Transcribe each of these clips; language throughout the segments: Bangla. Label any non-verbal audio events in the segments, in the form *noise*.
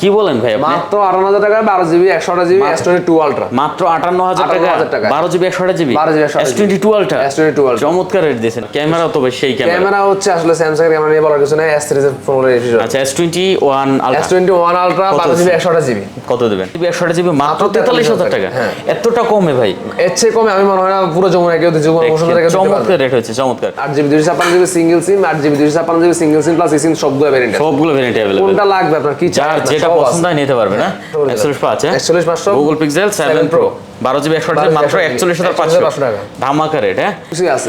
কি বলেন ভাই মাত্র আটান্ন হাজার টাকায় বারো জিবি একশো আঠাশ GB S twenty two ultra মাত্র আটান্ন হাজার 58,000 টাকা টাকা। বারো জিবি একশো GB? 12 GB 128 S twenty two ultra S22 Ultra। চমৎকার রেট দিয়েছেন। ক্যামেরা তো সেই ক্যামেরা। ক্যামেরা হচ্ছে আসলে স্যামসাং ক্যামেরা নিয়ে বলার কিছু নেই এস সিরিজের ফোন আচ্ছা S twenty one S twenty one ultra বারো জিবি একশো আঠাশ জিবি। কত দেবেন? জিবি একশো জিবি মাত্র তেতাল্লিশ হাজার 43,000 টাকা হ্যাঁ। এতটা কমে ভাই। এর চেয়ে কমে আমি মনে হয় না পুরো যমুনা কেউ দিতে চমৎকার রেট হচ্ছে চমৎকার। আট জিবি দুইশো ছাপ্পান্ন জিবি সিঙ্গেল সিম আট জিবি দুইশো ছাপ্পান্ন GB single SIM plus SIM সবগুলো ভ্যারিয়েন্ট সবগুলো ভ্যারিয়েন্ট কোনটা লাগবে আপনার? কি চাই যার আপনার? যেটা পছন্দ হয় নিতে পারবে না। সবগুলো একচল্লিশ পাঁচ হ্যাঁ? 41 গুগল পিক্সেল সেভেন 7 প্রো। বারো জিবি একশো 12 মাত্র একচল্লিশ হাজার পাঁচশো। টাকা। ধামাকা রেট হ্যাঁ?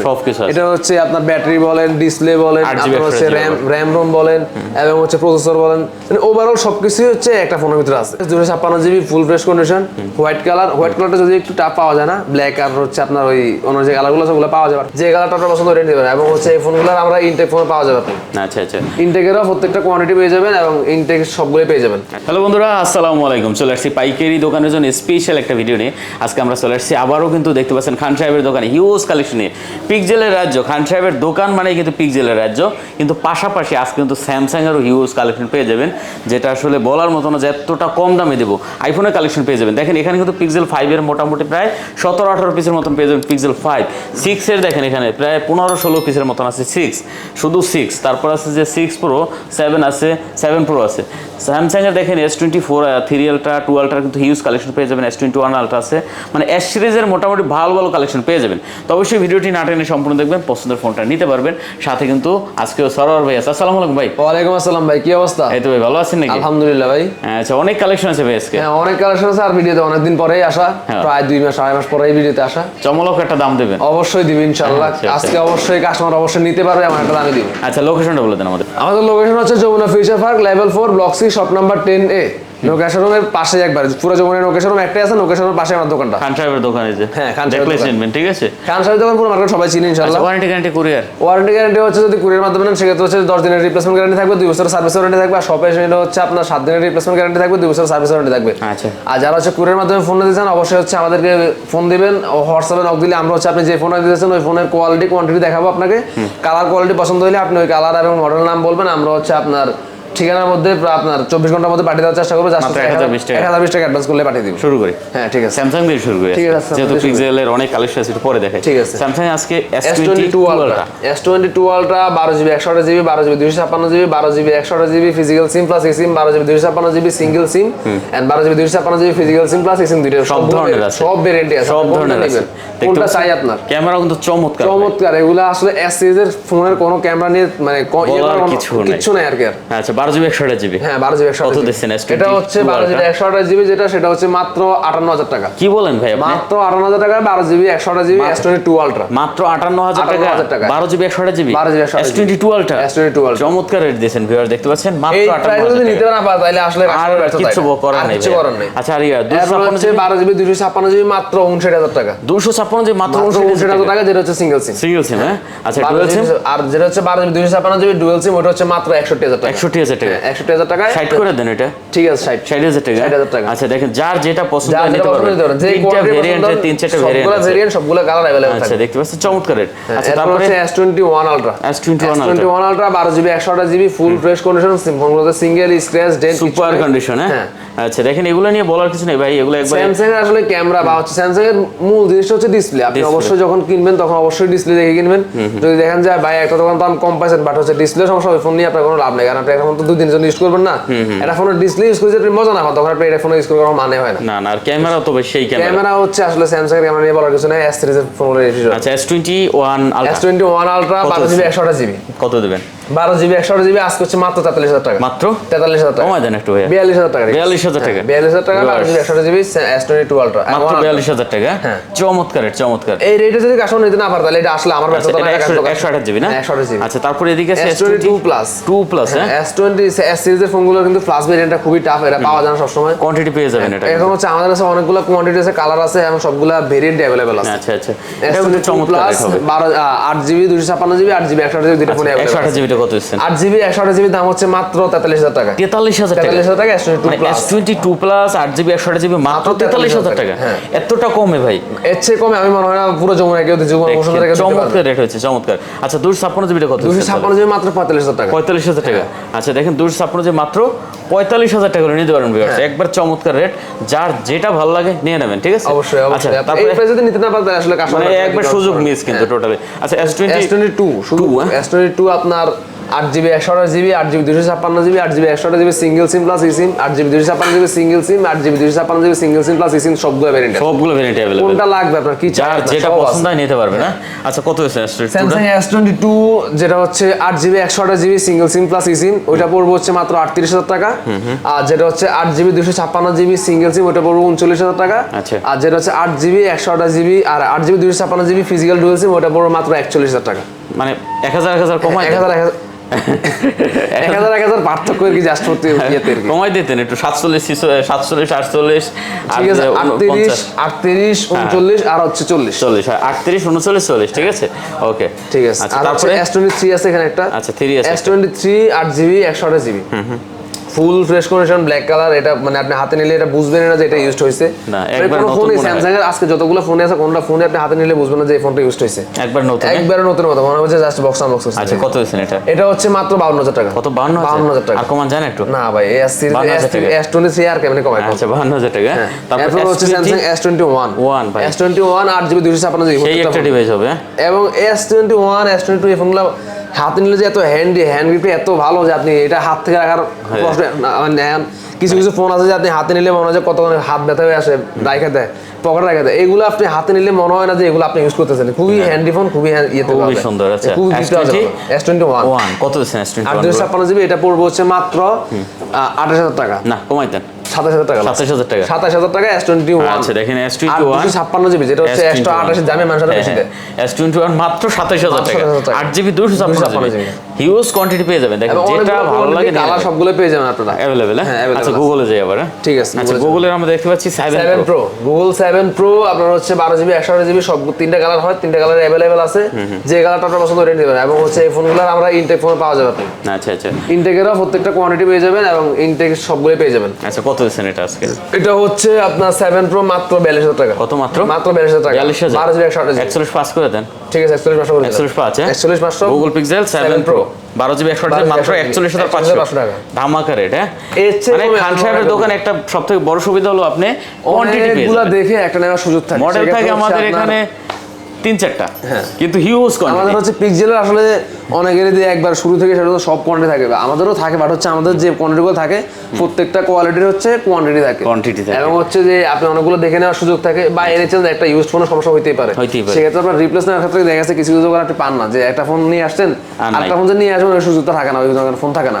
সব কিছু এটা হচ্ছে আপনার ব্যাটারি বলেন ডিসপ্লে বলেন 8 GB আপনার হচ্ছে র্যাম র্যাম রোম বলেন এবং হচ্ছে প্রসেসর বলেন। মানে ওভারঅল সবকিছুই হচ্ছে একটা ফোনের ভিতরে আছে। দুশো ছাপ্পান্ন GB full fresh condition white colour white কালারটা যদি একটু টাফ পাওয়া যায় না ব্ল্যাক আর হচ্ছে আপনার ওই অন্য যে কালারগুলো ওগুলো পাওয়া যাবে। যে কালারটা আপনার পছন্দ ওটা নিতে এবং হচ্ছে এই ফোনগুলো আমরা ইনটেক ফোনে পাওয়া যাবে আপনি আচ্ছা আচ্ছা। ইনটেকেরও প্রত্যেকটা কোয়ান্টিটি পেয়ে যাবেন এবং ইনটেক সবগুলোই পেয়ে যাবেন। হ্যালো বন্ধুরা আসসালামু আলাইকুম। চলে আসছি পাইকারি দোকানের জন্য স্পেশাল একটা ভিডিও নিয়ে। আজকে আমরা চলে আসছি আবারও কিন্তু দেখতে পাচ্ছেন খান সাহেবের দোকানে। হিউজ কালেকশন নিয়ে পিকজেলের রাজ্য। খান সাহেবের দোকান মানেই কিন্তু পিকজেলের রাজ্য। কিন্তু পাশাপাশি আজকে কিন্তু স্যামসাংয়েরও হিউজ কালেকশন পেয়ে যাবেন, যেটা আসলে বলার মতো না যে এতটা কম দামে দেবো। আইফোনের কালেকশন পেয়ে যাবেন। দেখেন, এখানে কিন্তু পিক্সেল ফাইভের মোটামুটি প্রায় সতেরো আঠারো পিসের মতন পেয়ে যাবেন পিক্সেল ফাইভ সিক্সের দেখেন এখানে প্রায় পনেরো ষোলো পিসের মতন আছে সিক্স শুধু সিক্স তারপর আছে যে সিক্স প্রো সেভেন আছে সেভেন প্রো আছে। স্যামসাংয়ের দেখেন S twenty four three ultra two ultra কিন্তু হিউজ কালেকশন পেয়ে যাবেন এস টোয়েন্টি ওয়ান আলট্রা আছে। মানে এস সিরিজের মোটামুটি ভালো ভালো কালেকশন পেয়ে যাবেন। তো অবশ্যই ভিডিওটি না টেনে সম্পূর্ণ দেখবেন পছন্দের ফোনটা নিতে পারবেন। সাথে কিন্তু আজকেও সরোয়ার ভাই আছে। আসসালামু আলাইকুম ভাই। ওয়ালাইকুম আসসালাম ভাই কি অবস্থা? এই তো ভাই ভালো আছেন নাকি? আলহামদুলিল্লাহ ভাই। আচ্ছা অনেক কালেকশন আছে ভাই আজকে। হ্যাঁ অনেক কালেকশন আছে আর ভিডিওতে অনেকদিন পরেই আসা। হ্যাঁ। প্রায় দুই মাস আড়াই মাস পরেই ভিডিওতে আসা। চমলক একটা দাম দেবেন। অবশ্যই দিবি ইনশাল্লাহ আচ্ছা, আচ্ছা। আজকে অবশ্যই কাস্টমার অবশ্যই নিতে পারবে আমার একটা দামে দিব। আচ্ছা লোকেশনটা বলে দেন আমাদের। আমাদের লোকেশন হচ্ছে Jamuna future park level four block C shop number ten A রুমের পাশে একবার পুরো নোকেশন রুম একটাই আছে পাশে আমার দোকানটা। খান সাহেবের দোকানে হ্যাঁ, খান সাহেবের চিনবেন ঠিক আছে? খান সাহেব দোকান পুরো মার্কেট সবাই চিনি ইনশাল্লাহ warranty guarantee courier warranty guarantee হচ্ছে যদি কুরিয়ার মাধ্যমে নেন সেক্ষেত্রে হচ্ছে দশ দিনের রিপ্লেসমেন্ট গ্যারান্টি থাকবে দুই বছরের সার্ভিস ওয়ারেন্টি থাকবে আর শপে এসে হচ্ছে আপনার সাত দিনের রিপ্লেসমেন্ট গ্যারান্টি থাকবে দুই বছরের সার্ভিস ওয়ারেন্টি থাকবে। আচ্ছা। আর যারা হচ্ছে কুরিয়ার মাধ্যমে ফোন নিতে চান অবশ্যই হচ্ছে আমাদেরকে ফোন দিবেন হোয়াটসঅ্যাপে নক দিলে আমরা হচ্ছে আপনি যে ফোন দিতেছেন ওই ফোনের কোয়ালিটি কোয়ান্টিটি দেখাবো আপনাকে। কালার কোয়ালিটি পছন্দ হলে আপনি ওই কালার এবং মডেল নাম বলবেন আমরা হচ্ছে আপনার ঠিকানার মধ্যে আপনার চব্বিশ ঘণ্টার মধ্যে পাঠিয়ে দেওয়ার চেষ্টা করব মাত্র 1020 টাকা। এক হাজার বিশ টাকা অ্যাডভান্স করলে পাঠিয়ে দিব। শুরু করি। হ্যাঁ ঠিক আছে। স্যামসাং দিয়ে শুরু করি। ঠিক আছে, যেহেতু। পিক্সেলের অনেক কালেকশন আছে পরে দেখাই। ঠিক আছে। স্যামসাং আজকে S twenty two ultra S twenty two ultra বারো জিবি একশো আঠাশ জিবি বারো জিবি দুইশো ছাপ্পান্ন জিবি বারো জিবি একশো আঠাশ GB physical SIM plus SIM বারো জিবি দুইশো ছাপ্পান্ন জিবি সিঙ্গেল সিম এন্ড বারো জিবি দুইশো ছাপ্পান্ন GB physical SIM plus SIM দুইটা সব ধরনের আছে। সব ভেরিয়েন্টি আছে। সব ধরনের আছে। কোনটা চাই আপনার? ক্যামেরা কিন্তু চমৎকার চমৎকার। এগুলো আসলে এস সিরিজের ফোনের কোনো ক্যামেরা নিয়ে মানে ইয়ে কিছু নাই। আর কি আচ্ছা বারো জিবি একশো জিবি? হ্যাঁ বারো জিবি একশো কত দিচ্ছেন এটা হচ্ছে বারো জিবি? একশো আঠাশ জিবি যেটা সেটা হচ্ছে মাত্র আটান্ন হাজার টাকা। কি বলেন ভাই আপনি? মাত্র আটান্ন হাজার টাকা বারো জিবি একশো আঠাশ GB S twenty two ultra মাত্র আটান্ন হাজার 58,000 টাকা। বারো জিবি একশো GB? 12 GB 128 S twenty two ultra S22 Ultra। চমৎকার রেট দিয়েছেন ভিউয়ার দেখতে পাচ্ছেন? মাত্র আটান্ন হাজার নিতে না পারে তাহলে আসলে আর কিছু করার নেই কিছু করার নেই। আচ্ছা আর ইয়া দুশো ছাপ্পান্ন হচ্ছে বারো জিবি দুশো ছাপ্পান্ন জিবি মাত্র উনষাট হাজার টাকা। দুশো ছাপ্পান্ন জিবি মাত্র উনষাট হাজার টাকা যেটা হচ্ছে সিঙ্গেল সিম সিঙ্গেল সিম হ্যাঁ? আচ্ছা বারো ডুয়েল সিম আর যেটা হচ্ছে বারো জিবি দুশো ছাপ্পান্ন জিবি ডুয়েল সিম ওটা হচ্ছে মাত্র একষট্টি হাজার টাকা। একষট্টি হাজার টাকা। একষট্টি হাজার ষাট করে দেন এটা। ঠিক আছে ষাট। ষাট হাজার টাকা। 60,000 টাকা। আচ্ছা দেখেন যার যেটা পছন্দ হয় নিতে পারবেন। তিনটা ভেরিয়েন্টে তিন চারটা ভেরিয়েন্ট আছে। ভেরিয়েন্ট সবগুলো কালার অ্যাভেলেবল আচ্ছা দেখতে পাচ্ছেন চমৎকার রেট আচ্ছা তারপরে হচ্ছে S twenty one ultra S21 Ultra। Twenty one ultra বারো জিবি একশো আঠাশ GB full fresh condition ফোনগুলোতে single scratch dent super condition হ্যাঁ? আচ্ছা দেখেন এগুলো নিয়ে বলার কিছু নেই ভাই এগুলো একবার স্যামসাং এর আসলে ক্যামেরা বা হচ্ছে স্যামসাং এর মূল জিনিসটা হচ্ছে ডিসপ্লে আপনি অবশ্যই যখন কিনবেন তখন অবশ্যই ডিসপ্লে দেখে কিনবেন। যদি দেখেন যে ভাই একটা দোকান দাম কম পাইছেন বাট হচ্ছে ডিসপ্লে সমস্যা ওই ফোন নিয়ে আপনার কোনো লাভ নেই। কারণ আপনি এখন দুই দিনের জন্য ইউজ করবেন না। এটা ফোনের ডিসপ্লে ইউজ করে যদি মজা না হয় তখন আপনি এটা ফোন ইউজ করার মানে হয় না। না না আর ক্যামেরা তো সেই ক্যামেরা ক্যামেরা হচ্ছে আসলে স্যামসাং এর ক্যামেরা নিয়ে বলার কিছু নাই এস সিরিজের ফোনের আচ্ছা S twenty one S twenty one ultra বারো জিবি একশো আঠাশ জিবি কত দেবেন? বারো জিবি একশো আঠাশ জিবি আজকে হচ্ছে মাত্র তেতাল্লিশ হাজার টাকা। মাত্র? তেতাল্লিশ হাজার টাকা। দেন একটু বিয়াল্লিশ হাজার টাকা হ্যাঁ, 42,000 টাকা। বিয়াল্লিশ হাজার টাকা বারো জিবি একশো আঠাশ GB S twenty two ultra. মাত্র বিয়াল্লিশ হাজার টাকা? হ্যাঁ। চমৎকার চমৎকার। এই রেটে যদি কাস্টমার নিতে না পারে তাহলে এটা আসলে আমার আচ্ছা না একশো একশো আঠাশ জিবি না? একশো আঠাশ জিবি। আচ্ছা তারপরে এদিকে আছে S twenty two plus two plus হ্যাঁ? এস টোয়েন্টি এস সিরিজের ফোনগুলো কিন্তু প্লাস ভেরিয়েন্টটা খুবই টাফ এটা পাওয়া যায় না সবসময়। কোয়ান্টিটি পেয়ে যাবেন এটা এখন হচ্ছে আমাদের কাছে অনেকগুলো কোয়ান্টিটি আছে কালার আছে এবং সবগুলো ভেরিয়েন্ট অ্যাভেলেবেল আছে। আচ্ছা আচ্ছা। এটা কিন্তু চমৎকার বারো আট জিবি দুশো ছাপ্পান্ন জিবি আট জিবি একশো আঠাশ জিবি দুটো ফোনে একশো আঠাশ জিবি কত দিচ্ছেন আট জিবি একশো আঠাশ জিবি দাম হচ্ছে মাত্র তেতাল্লিশ হাজার টাকা। তেতাল্লিশ হাজার তেতাল্লিশ হাজার টাকা এস টোয়েন্টি টু মানে প্লাস আট জিবি একশো আট জিবি মাত্র তেতাল্লিশ হাজার টাকা হ্যাঁ। এতটা কমে ভাই। এর চেয়ে কমে আমি মনে হয় না পুরো যমুনা কেউ দিতে চমৎকার রেট হয়েছে চমৎকার। আচ্ছা দুশো ছাপ্পান্ন জিবিটা কত দুশো ছাপ্পান্ন জিবি মাত্র পঁয়তাল্লিশ হাজার টাকা। পঁয়তাল্লিশ হাজার টাকা। আচ্ছা দেখেন দুশো ছাপ্পান্ন যে মাত্র পঁয়তাল্লিশ হাজার টাকা করে নিতে পারেন। হ্যাঁ। একবার চমৎকার রেট যার যেটা ভালো লাগে নিয়ে নেবেন ঠিক আছে? অবশ্যই আচ্ছা তারপরে যদি নিতে না পারেন আসলে কাস্টমার মানে একবার সুযোগ মিস কিন্তু টোটালি আচ্ছা এস টোয়েন্টি টু শুধু হ্যাঁ? এস টোয়েন্টি টু আপনার আট জিবি একশো আঠাশ জিবি আট জিবি দুশো ছাপ্পান্ন জিবি আট জিবি একশো আঠাশ GB single SIM plus eSIM আট জিবি দুশো ছাপ্পান্ন জিবি সিঙ্গেল সিম আট জিবি দুশো ছাপ্পান্ন GB single SIM plus eSIM সবগুলো ভ্যারিয়েন্ট সবগুলো ভ্যারিয়েন্ট অ্যাভেলেবল কোনটা লাগবে আপনার? কি চাই যেটা পছন্দ হয় নিতে পারবে না? আচ্ছা কত এস টোয়েন্টি টু? যেটা হচ্ছে আট জিবি একশো আঠাশ GB single SIM plus eSIM ওইটা পড়বে হচ্ছে মাত্র আটত্রিশ হাজার টাকা। আর যেটা হচ্ছে আট জিবি দুশো ছাপ্পান্ন জিবি সিঙ্গেল সিম ওইটা পড়বে উনচল্লিশ হাজার টাকা। আচ্ছা। আর যেটা হচ্ছে আট জিবি একশো আঠাশ জিবি আর আট জিবি দুশো ছাপ্পান্ন জিবি ফিজিক্যাল ডুয়েল সিম ওইটা পড়বে মাত্র একচল্লিশ হাজার টাকা। মানে এক হাজার এক হাজার কমাই এক হাজার *laughs* এক হাজার এক হাজার পার্থক্য আর কি জাস্ট করতে ইয়েতে কমাই দিতেন একটু সাতচল্লিশ সাতচল্লিশ আটচল্লিশ ঠিক আছে আটত্রিশ আটত্রিশ উনচল্লিশ আর হচ্ছে চল্লিশ। চল্লিশ হ্যাঁ, আটত্রিশ উনচল্লিশ চল্লিশ ঠিক আছে? ওকে। ঠিক আছে। আচ্ছা আর তারপরে? এস টোয়েন্টি থ্রি আছে এখানে একটা। আচ্ছা থ্রি আছে এস টোয়েন্টি থ্রি আট জিবি একশো আঠাশ GB full fresh condition black colour এটা মানে আপনি হাতে নিলে এটা বুঝবেন না যে এটা ইউজ হয়েছে। না, মানে একবার নতুন মনে স্যামসাং এর আজকে যতগুলো ফোন আছে কোনটা ফোনে আপনি হাতে নিলে বুঝবেন না যে এই ফোনটা ইউজ হয়েছে। একবার নতুন হ্যাঁ? একবারে নতুন মতো মনে হচ্ছে জাস্ট বক্স আনবক্স হচ্ছে আচ্ছা কত হয়েছেন এটা? এটা হচ্ছে মাত্র বাউন্ন হাজার টাকা। কত বান্ন বাউন্ন হাজার টাকা। আর কমান জান একটু? না ভাই এস 52,000 এস টোয়েন্টি থ্রি আর কেমনি কমায়? আচ্ছা বাহান্ন হাজার টাকা। হ্যাঁ। তারপর হচ্ছে S20 Samsung S twenty one One ভাই। এস টোয়েন্টি ওয়ান আট জিবি দুশো ছাপ্পান্ন জিবি সেই একটা ডিভাইস হবে হ্যাঁ? এবং S twenty one S twenty two এই ফোনগুলো হাতে নিলে যে এত হ্যান্ডি হ্যান্ড গ্রিপে এত ভালো যে আপনি এটা হাত থেকে রাখার হ্যাঁ। কষ্ট মানে নেন। কিছু কিছু ফোন আছে যে আপনি হাতে নিলে মনে হয় যে কত হাত ব্যথা হয়ে আসে রাখা দেয় পকেট রাখা দেয়। এগুলো আপনি হাতে নিলে মনে হয় না যে এগুলো আপনি ইউজ করতেছেন। খুবই হ্যান্ডি ফোন খুবই ইয়েতে খুবই সুন্দর, আচ্ছা। খুবই S20 এস টোয়েন্টি ওয়ান কত দিচ্ছেন এস দুশো ছাপ্পান্ন জিবি এটা পড়বে হচ্ছে মাত্র আঠাশ হাজার টাকা। না কমাই দেন সাতাশ হাজার টাকা সাতাশ হাজার টাকা। সাতাশ হাজার টাকা এস টোয়েন্টি ওয়ান আচ্ছা দেখেন এস টোয়েন্টি ওয়ান ছাপ্পান্ন জিবি যেটা হচ্ছে একশো আঠাশের দামে মানুষের বেশি দেয়। এস টোয়েন্টি ওয়ান মাত্র সাতাশ হাজার টাকা। 27,000 আট জিবি দুশো ছাপ্পান্ন 256 জিবি জিবি। হিউজ কোয়ান্টিটি পেয়ে যাবেন। দেখেন যেটা ভালো লাগে কালার সবগুলো পেয়ে যাবেন আপনারা। অ্যাভেলেবেল হ্যাঁ, হ্যাঁ আচ্ছা গুগলে যাই আবার হ্যাঁ? ঠিক আছে, আচ্ছা গুগলের আমরা দেখতে পাচ্ছি seven seven pro Google seven pro আপনার হচ্ছে বারো জিবি একশো জিবি সব তিনটা কালার হয় তিনটা কালার অ্যাভেলেবেল আছে। যে কালারটা আপনার পছন্দ ওটা নিতে পারেন। এবং হচ্ছে এই ফোনগুলো আমরা ইনটেক ফোন পাওয়া যাবে আপনি আচ্ছা আচ্ছা। ইনটেকেরও প্রত্যেকটা কোয়ান্টিটি পেয়ে যাবেন এবং ইনটেক সবগুলো পেয়ে যাবেন। আচ্ছা কত দিচ্ছেন এটা আজকে? এটা হচ্ছে আপনার সেভেন প্রো মাত্র বিয়াল্লিশ হাজার টাকা। কত মাত্র? মাত্র বিয়াল্লিশ হাজার টাকা। বিয়াল্লিশ হাজার? বারো জিবি একশো জিবি একচল্লিশ পাস করে দেন। ঠিক আছে একচল্লিশ পাঁচশো করে হ্যাঁ? একচল্লিশ পাঁচশো। গুগল পিক্সেল সেভেন প্রো বারো জিবি একশো বারো মাত্র একচল্লিশ হাজার পাঁচশো টাকা। ধামাকা রেট হ্যাঁ মানে খান সাহেবের। দোকানে একটা সব থেকে বড় সুবিধা হলো আপনি কোয়ান্টিটি দেখে একটা নেওয়ার সুযোগ থাকে মডেল থাকে আমাদের এখানে তিন চারটা। হ্যাঁ। কিন্তু হিউজ আমাদের হচ্ছে পিকজেলের আসলে অনেকেরই দিয়ে একবার শুরু থেকে সেটা তো সব কোয়ান্টিটি থাকে। আমাদেরও থাকে বাট হচ্ছে আমাদের যে কোয়ান্টিটিগুলো থাকে প্রত্যেকটা কোয়ালিটির হচ্ছে কোয়ান্টিটি থাকে। Quantity থাকে। এবং হচ্ছে যে আপনি অনেকগুলো দেখে নেওয়ার সুযোগ থাকে বা এনেছেন একটা ইউজ ফোনের সমস্যা হইতেই পারে। সেক্ষেত্রে আপনার রিপ্লেস নেওয়ার ক্ষেত্রে দেখা যাচ্ছে কিছু কিছু আপনি পান না। যে একটা ফোন নিয়ে আসছেন আর আরেকটা ফোন যে নিয়ে আসবেন ওই সুযোগটা থাকে না ওই ফোন থাকে না।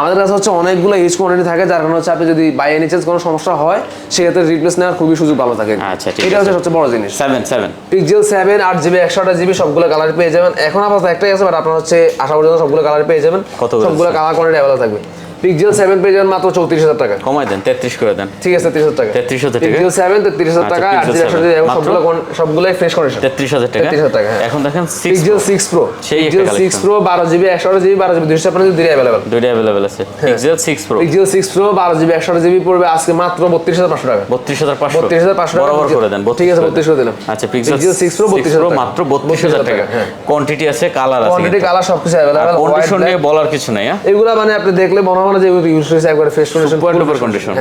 আমাদের কাছে হচ্ছে অনেকগুলো ইউজ কোয়ান্টিটি থাকে যার কারণে হচ্ছে আপনি যদি বাই এনি চেঞ্জ কোনো সমস্যা হয় সেক্ষেত্রে রিপ্লেস নেওয়ার খুবই সুযোগ ভালো থাকে। আচ্ছা, এটা। হচ্ছে সবচেয়ে বড় জিনিস। সেভেন সেভেন পিক্সেল সেভেন আট জিবি একশো আঠাশ জিবি সবগুলো কালার পেয়ে যাবেন। এখন আপাতত একটাই আছে বাট আপনার হচ্ছে আশা পর্যন্ত সবগুলো কালার পেয়ে যাবেন। কত সবগুলো কালার কোয়ালিটি অ্যাভেলেবল থাকবে। পিক্সেল সেভেন পেয়ে যাবেন মাত্র চৌত্রিশ হাজার টাকা। কমাই দেন তেত্রিশ করে দেন। ঠিক আছে তিরিশ হাজার টাকা। 33,000 টাকা? পিক্সেল সেভেন তেত্রিশ হাজার আচ্ছা, টাকা 7 এবং মাত্র? সবগুলো সবগুলোই ফ্রেশ কন্ডিশন তেত্রিশ হাজার টাকা? 33,000 টাকা, হ্যাঁ। এখন দেখেন pixel six pro pixel collection। Six pro বারো জিবি একশো আঠাশ জিবি বারো জিবি দুইটা আছে। Pixel six pro pixel six pro বারো জিবি একশো আঠাশ জিবি পড়বে আজকে মাত্র বত্রিশ হাজার পাঁচশো টাকা। বত্রিশ হাজার পাঁচশো। বত্রিশ হাজার পাঁচশো টাকা বরাবর করে দেন ঠিক আছে বত্রিশ করে দিলাম। আচ্ছা পিক্সেল পিক্সেল সিক্স প্রো। মাত্র বত্রিশ হাজার টাকা। হ্যাঁ। কোয়ান্টিটি আছে কালার আছে কোয়ান্টিটি কালার সবকিছু অ্যাভেলেবল কন্ডিশন নিয়ে বলার কিছু নাই হ্যাঁ? এগুলা মানে আপনি দেখলে মনে হয় না যে ইউজ হয়েছে একবারে ফ্রেশ কন্ডিশন সুপার কন্ডিশন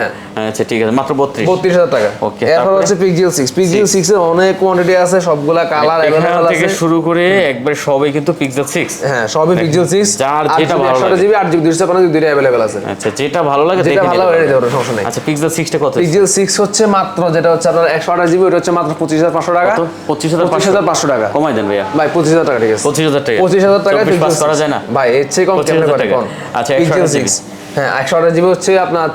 আচ্ছা ঠিক আছে মাত্র বত্রিশ। বত্রিশ হাজার টাকা। Okay, এরপর হচ্ছে পিক্সেল সিক্স পিক্সেল সিক্স এর অনেক কোয়ান্টিটি আছে সবগুলা কালার এখান অ্যাভেলেবল থেকে শুরু করে একবার সবই কিন্তু পিক্সেল সিক্স হ্যাঁ সবই পিক্সেল সিক্স যার যেটা ভালো লাগে। জিবি আট জিবি দুইশো পঞ্চাশ দুইটা অ্যাভেলেবল আছে। আচ্ছা যেটা ভালো লাগে দেখে ভালো। নিতে পারো সমস্যা নেই। আচ্ছা পিক্সেল সিক্সটা কত পিক্সেল সিক্স হচ্ছে মাত্র যেটা হচ্ছে আপনার একশো আঠাশ জিবি ওটা হচ্ছে মাত্র পঁচিশ হাজার পাঁচশো টাকা। 25,500 হাজার পাঁচশো। টাকা। কমাই দেন ভাইয়া। ভাই পঁচিশ হাজার টাকা ঠিক আছে। পঁচিশ হাজার টাকা। পঁচিশ হাজার টাকা পাস করা যায় না? ভাই এর চেয়ে কম কেমনে। কোন আচ্ছা, 128 সিক্স হ্যাঁ একশো আঠাশ জিবি হচ্ছে আপনার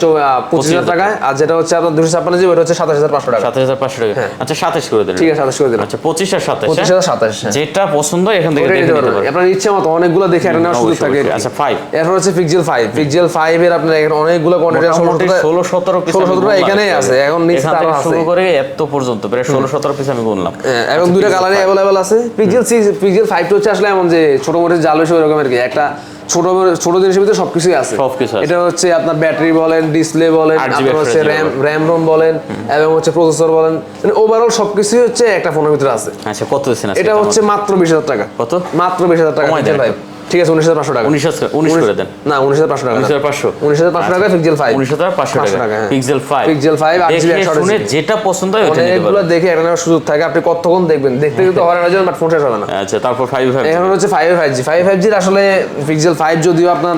পঁচিশ হাজার টাকায় আর যেটা হচ্ছে আপনার দুশো ছাপ্পান্ন জিবি হচ্ছে সাতাশ হাজার পাঁচশো টাকা। সাতাশ হাজার পাঁচশো টাকা। আচ্ছা সাতাশ করে ঠিক আছে সাতাশ করে আচ্ছা পঁচিশ আর সাতাশ পঁচিশ হাজার সাতাশ হ্যাঁ। যেটা পছন্দ এখান থেকে দেখে নিতে পারবেন। আপনার ইচ্ছে মতো অনেকগুলো দেখে নেওয়ার সুযোগ থাকে আচ্ছা ফাইভ এরপর হচ্ছে পিক্সেল ফাইভ পিক্সেল ফাইভ এর আপনার এখানে অনেকগুলো কোয়ান্টিটি ষোলো সতেরো ষোলো সতেরো এখানেই আছে এখন নিচে আরও আছে। শুরু করে এত পর্যন্ত প্রায় ষোলো সতেরো পিস আমি গুনলাম। হ্যাঁ, এবং দুইটা কালারই অ্যাভেলেবল আছে। পিক্সেল সিক্স পিক্সেল ফাইভটা হচ্ছে আসলে এমন যে ছোট মোটো জাল হয়েছে ওরকম আর কি। একটা ছোট ছোট জিনিসের ভিতরে সবকিছুই আছে। সবকিছু আছে। এটা হচ্ছে আপনার ব্যাটারি বলেন ডিসপ্লে বলেন আপনার হচ্ছে র্যাম র্যাম রোম বলেন এবং হচ্ছে প্রসেসর বলেন। মানে ওভারঅল সবকিছুই হচ্ছে একটা ফোনের ভিতরে আছে। আচ্ছা কত দিচ্ছেন এটা হচ্ছে মাত্র বিশ হাজার টাকা। কত? মাত্র বিশ হাজার টাকা ফাইভ ঠিক আছে উনিশ হাজার পাঁচশো টাকা। উনিশ উনিশ করে দেন। না উনিশ হাজার পাঁচশো টাকা উনিশ হাজার পাঁচশো। উনিশ হাজার পাঁচশো টাকা পিক্সেল ফাইভ উনিশ হাজার পাঁচশো টাকা। হ্যাঁ। পিক্সেল ফাইভ পিক্সেল ফাইভ শুনে যেটা পছন্দ হয় পারবেন। দেখে একটা সুযোগ থাকে আপনি কতক্ষণ দেখবেন? দেখতে কিন্তু হওয়ার যাবেন বাট ফোন শেষ হবে না। আচ্ছা তারপর ফাইভ ফাইভ এখন হচ্ছে five five G five five জির আসলে পিক্সেল ফাইভ যদিও আপনার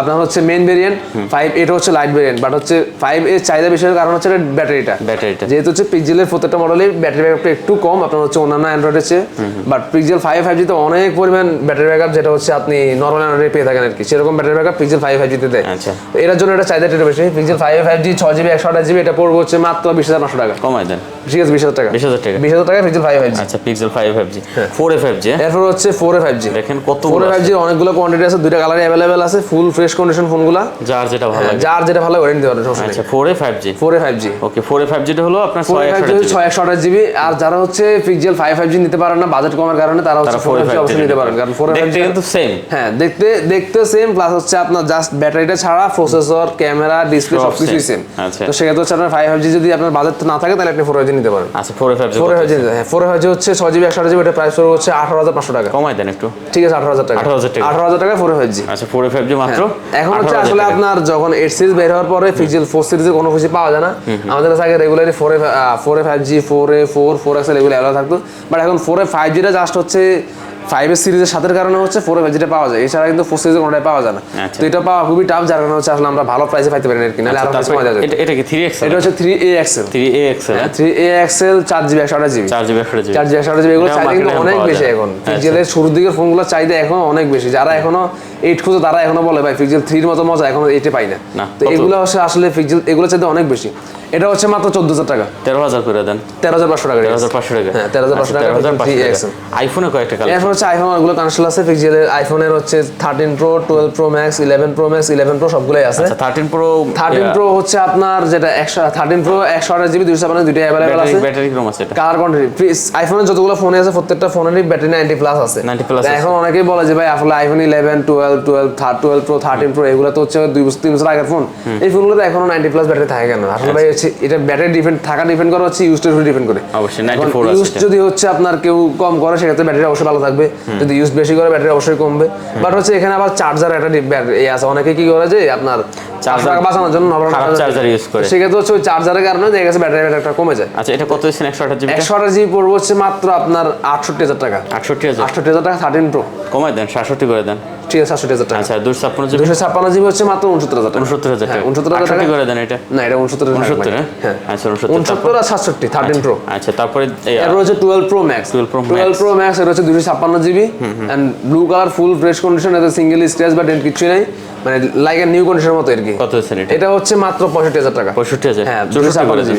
আপনার হচ্ছে মেন ভেরিয়েন্ট ফাইভ এটা হচ্ছে লাইট ভেরিয়েন্ট বাট হচ্ছে ফাইভ এর চাহিদা বেশি কারণ হচ্ছে ব্যাটারিটা। ব্যাটারিটা। যেহেতু হচ্ছে পিক্সেলের প্রত্যেকটা মডেলের ব্যাটারি ব্যাকআপটা একটু কম আপনার হচ্ছে অন্যান্য অ্যান্ড্রয়েডের চেয়ে। বাট পিক্সেল ফাইভ ফাইভ জিতে অনেক পরিমাণ ব্যাটারি ব্যাকআপ যেটা হচ্ছে আপনি নর্মাল অ্যান্ড্রয়েডে পেয়ে থাকেন আর কি সেরকম battery backup pixel five five জিতে দেয়। আচ্ছা। এটার জন্য এটা চাহিদা একটু বেশি। পিক্সেল ফাইভ ফাইভ জি ছয় জিবি একশো আঠাশ জিবি এটা পড়বে হচ্ছে মাত্র বিশ হাজার পাঁচশো টাকা। কমাই দেন। ঠিক আছে বিশ হাজার টাকা। 20,000 টাকা। বিশ হাজার টাকা পিক্সেল ফাইভ ফাইভ জি আচ্ছা pixel five five G four A five G এরপর হচ্ছে ফোর এ ফাইভ জি দেখেন কত ফোর এ ফাইভ জি অনেকগুলো কোয়ান্টিটি আছে দুইটা কালার অ্যাভেলেবেল আছে ফুল ফ্রেশ কন্ডিশন ফোনগুলা যার যেটা ভালো লাগে যার যেটা ভালো ওয়ারেন্টি দিতে পারেন সমস্যা আচ্ছা four A five G four A five G okay four A five জিটা হলো আপনার ফোর ছয় এ ফাইভ একশো জি ছয় একশো আঠাশ জিবি আর যারা হচ্ছে পিক্সেল ফাইভ ফাইভ জি নিতে পারেন না বাজেট কমার কারণে তারা হচ্ছে তারা four four A A five five অবশ্যই নিতে পারেন কারণ ফোর এ ফাইভ দেখতে কিন্তু সেম হ্যাঁ দেখতে দেখতে সেম প্লাস হচ্ছে আপনার জাস্ট ব্যাটারিটা ছাড়া প্রসেসর ক্যামেরা ডিসপ্লে সব সবকিছুই সেম। আচ্ছা। তো সেক্ষেত্রে হচ্ছে আপনার ফাইভ ফাইভ জি যদি আপনার বাজেট না থাকে তাহলে আপনি ফোর ফাইভ জি নিতে পারেন আচ্ছা four A five G four five G হ্যাঁ ফোর ফাইভ জি হচ্ছে ছয় জিবি একশো আঠাশ জিবি এটা প্রাইস পড়বে হচ্ছে আঠারো হাজার পাঁচশো টাকা কমায় দেন একটু ঠিক আছে আঠারো হাজার টাকা 18,000 টাকা। আঠারো হাজার টাকা ফোর ফাইভ জি আচ্ছা ফোর এ ফাইভ জি মাত্র এখন হচ্ছে 18,000 আসলে আপনার যখন এইট সিরিজ বের হওয়ার পরে ফোর সিরিজে কোনো কিছু পাওয়া যায় না। আমাদের কাছে আগে four four five G four four four XL এগুলো অ্যালাউ থাকতো। বাট এখন ফোর ফাইভ জিটা জাস্ট হচ্ছে ফাইভের সিরিজের কারণে হচ্ছে ফোর পাওয়া যায়। এছাড়া কিন্তু ফোর কোনোটাই পাওয়া যায় না। আচ্ছা। তো এটা পাওয়া খুবই টাফ যার কারণে হচ্ছে আসলে আমরা ভালো প্রাইসে পাইতে পারি না আর কি নাহলে আরও আচ্ছা, কিছু এটা- কি থ্রি এক্স এটা হচ্ছে three A XL three A XL three A XL চার জিবি একশো আঠাশ জিবি চার জিবি একশো জিবি চার জিবি একশো আঠাশ জিবি এগুলো চাহিদা কিন্তু অনেক বেশি এখন। আচ্ছা। পিক্সেলের শুরুর দিকের ফোনগুলো চাহিদা এখন অনেক বেশি। যারা এখনও এইট খুঁজে তারা এখনও বলে ভাই পিক্সেল থ্রির মতো মজা এখনও এইটে পাই না। তো এগুলো হচ্ছে আসলে পিক্সেল এগুলো চাইতে অনেক বেশি। এটা হচ্ছে মাত্র চোদ্দ হাজার টাকা। তেরো হাজার করে দেন। তেরো হাজার পাঁচশো টাকা। তেরো হাজার পাঁচশো টাকা হ্যাঁ তেরো হাজার পাঁচশো টাকা। আইফোনে কয়েকটা কালার এরপর হচ্ছে আইফোন ওগুলো কানেকশন আছে পিক্সেলের আইফোনের হচ্ছে thirteen pro twelve pro max eleven pro max eleven pro সবগুলোই আছে। আচ্ছা থার্টিন প্রো থার্টিন প্রো হচ্ছে আপনার যেটা একশো থার্টিন প্রো একশো আঠাশ জিবি দুইশো ছাপ্পান্ন দুইটাই অ্যাভেলেবেল আছে। ব্যাটারি কীরকম আছে কালার কোয়ান্টিটি আইফোনের যতগুলো ফোন আছে প্রত্যেকটা ফোনেরই ব্যাটারি নাইনটি প্লাস আছে। 90 প্লাস এখন অনেকেই বলে যে ভাই আসলে iPhone eleven twelve twelve third twelve pro thirteen pro এগুলো তো হচ্ছে দুই বছর তিন বছর আগের ফোন এই ফোনগুলোতে এখনও নাইনটি প্লাস ব্যাটারি থাকে কেন? আসলে ভাই হচ্ছে এটা ব্যাটারি ডিপেন্ড থাকা ডিপেন্ড করে হচ্ছে ইউজটার উপর ডিপেন্ড করে। অবশ্যই ইউজ যদি হচ্ছে আপনার কেউ কম করে সেক্ষেত্রে ব্যাটারি অবশ্যই ভালো থাকবে। যদি ইউজ বেশি করে ব্যাটারি অবশ্যই কমবে। বাট হচ্ছে এখানে আবার চার্জার একটা এই আছে। অনেকে কি করে যে আপনার চার্জার বাঁচানোর জন্য নরমাল খারাপ করে। সেক্ষেত্রে হচ্ছে ওই চার্জারের কারণে দেখা গেছে ব্যাটারি ব্যাটারিটা কমে যায়। আচ্ছা এটা কত দিচ্ছেন? একশো আঠাশ জিবি একশো আঠাশ জিবি পড়বে হচ্ছে মাত্র আপনার আটষট্টি হাজার টাকা। আটষট্টি হাজার। আটষট্টি হাজার টাকা থার্টিন প্রো কমায় দেন সাতষট্টি করে দেন। ঠিক আছে সাতষট্টি হাজার টাকা। আচ্ছা দুশো ছাপ্পান্ন জিবি? দুশো ছাপ্পান্ন জিবি হচ্ছে মাত্র উনসত্তর হাজার টাকা। উনসত্তর হাজার হ্যাঁ, টাকা। উনসত্তর হাজার টাকা। করে দেন এটা। না এটা উনসত্তর উনসত্তর হ্যাঁ হ্যাঁ আচ্ছা উনসত্তর উনসত্তর আর সাতষট্টি থার্টিন প্রো আচ্ছা তারপরে এই, হচ্ছে twelve pro max 12 Pro twelve pro max এটা হচ্ছে দুশো ছাপ্পান্ন GB. And blue colour full fresh condition এতে সিঙ্গেল স্ক্র্যাচ বা ডেন্ট কিছু নেই। মানে লাইক নিউ কন্ডিশনের মতো আর কি। কত এটা? হচ্ছে মাত্র পঁয়ষট্টি হাজার টাকা। পঁয়ষট্টি হাজার? হ্যাঁ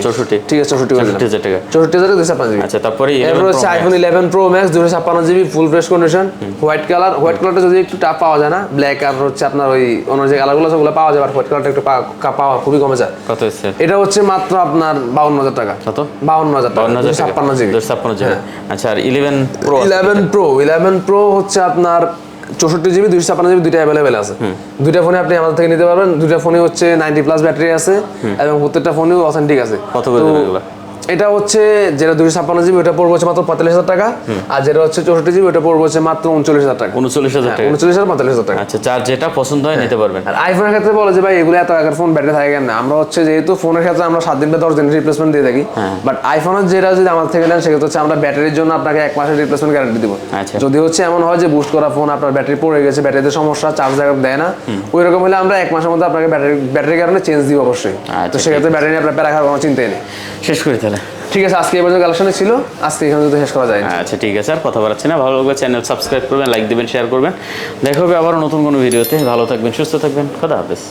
চৌষট্টি ঠিক আছে চৌষট্টি চৌষট্টি হাজার টাকা। চৌষট্টি হাজার দুশো ছাপ্পান্ন জিবি। আচ্ছা তারপরে এরপর হচ্ছে আইফোন ইলেভেন প্রো ম্যাক্স দুশো ছাপ্পান্ন GB full fresh condition white colour white কালারটা যদি একটু টাফ পাওয়া যায় না। ব্ল্যাক আর হচ্ছে আপনার ওই অন্য যে কালারগুলো ওগুলো পাওয়া যায় আর হোয়াইট কালারটা একটু পাওয়া খুবই কমে যায়। কত দিচ্ছে এটা হচ্ছে মাত্র আপনার বাউন্ন হাজার টাকা। কত? বাউন্ন হাজার টাকা ছাপ্পান্ন জিবি। ছাপ্পান্ন জিবি। আচ্ছা আর eleven pro eleven pro eleven pro হচ্ছে আপনার চৌষট্টি জিবি দুইশো ছাপ্পান্ন জিবি দুইটা অ্যাভেলেবেল আছে। দুইটা ফোনে আপনি আমাদের থেকে নিতে পারবেন। দুইটা ফোনে হচ্ছে নাইনটি প্লাস ব্যাটারি আছে এবং প্রত্যেকটা ফোনেও অথেন্টিক আছে। কত এটা হচ্ছে যেটা দুইশো ছাপ্পান্ন জিবি ওটা পড়বে হচ্ছে মাত্র পঁয়তাল্লিশ হাজার টাকা। আর যেটা হচ্ছে চৌষট্টি জিবি ওটা পড়বে হচ্ছে মাত্র উনচল্লিশ হাজার টাকা। উনচল্লিশ হাজার টাকা। উনচল্লিশ হাজার পঁয়তাল্লিশ হাজার টাকা। আচ্ছা যার যেটা পছন্দ হয় নিতে পারবেন। আর আইফোনের ক্ষেত্রে বলে যে ভাই এগুলো এত আগের ফোন ব্যাটারি থাকে না। আমরা হচ্ছে যেহেতু ফোনের ক্ষেত্রে আমরা সাত দিন বা দশ দিন রিপ্লেসমেন্ট দিয়ে থাকি। হ্যাঁ। বাট আইফোনের যেটা যদি আমাদের থেকে নেন সেক্ষেত্রে হচ্ছে আমরা ব্যাটারির জন্য আপনাকে এক মাসের রিপ্লেসমেন্ট গ্যারান্টি দিব। আচ্ছা। যদি হচ্ছে এমন হয় যে বুস্ট করা ফোন আপনার ব্যাটারি পড়ে গেছে ব্যাটারিতে সমস্যা চার্জ ব্যাকআপ দেয় না ওই রকম হলে আমরা এক মাসের মধ্যে আপনাকে ব্যাটারি ব্যাটারির কারণে চেঞ্জ দিব অবশ্যই। আচ্ছা, তো সেক্ষেত্রে ব্যাটারি নিয়ে আপনার প্যারা খাওয়ার কোনো চিন্তাই নেই। শেষ করি তাহলে। ঠিক আছে আজকে এবার আলোচনা কালেকশনে ছিল। আজকে এখানে যদি শেষ করা যায় আচ্ছা ঠিক আছে আর কথা বাড়াচ্ছি না। ভালো লাগবে চ্যানেল সাবস্ক্রাইব করবেন লাইক দেবেন শেয়ার করবেন। দেখা হবে আবার নতুন কোনো ভিডিওতে ভালো থাকবেন সুস্থ থাকবেন। কথা হাফেজ।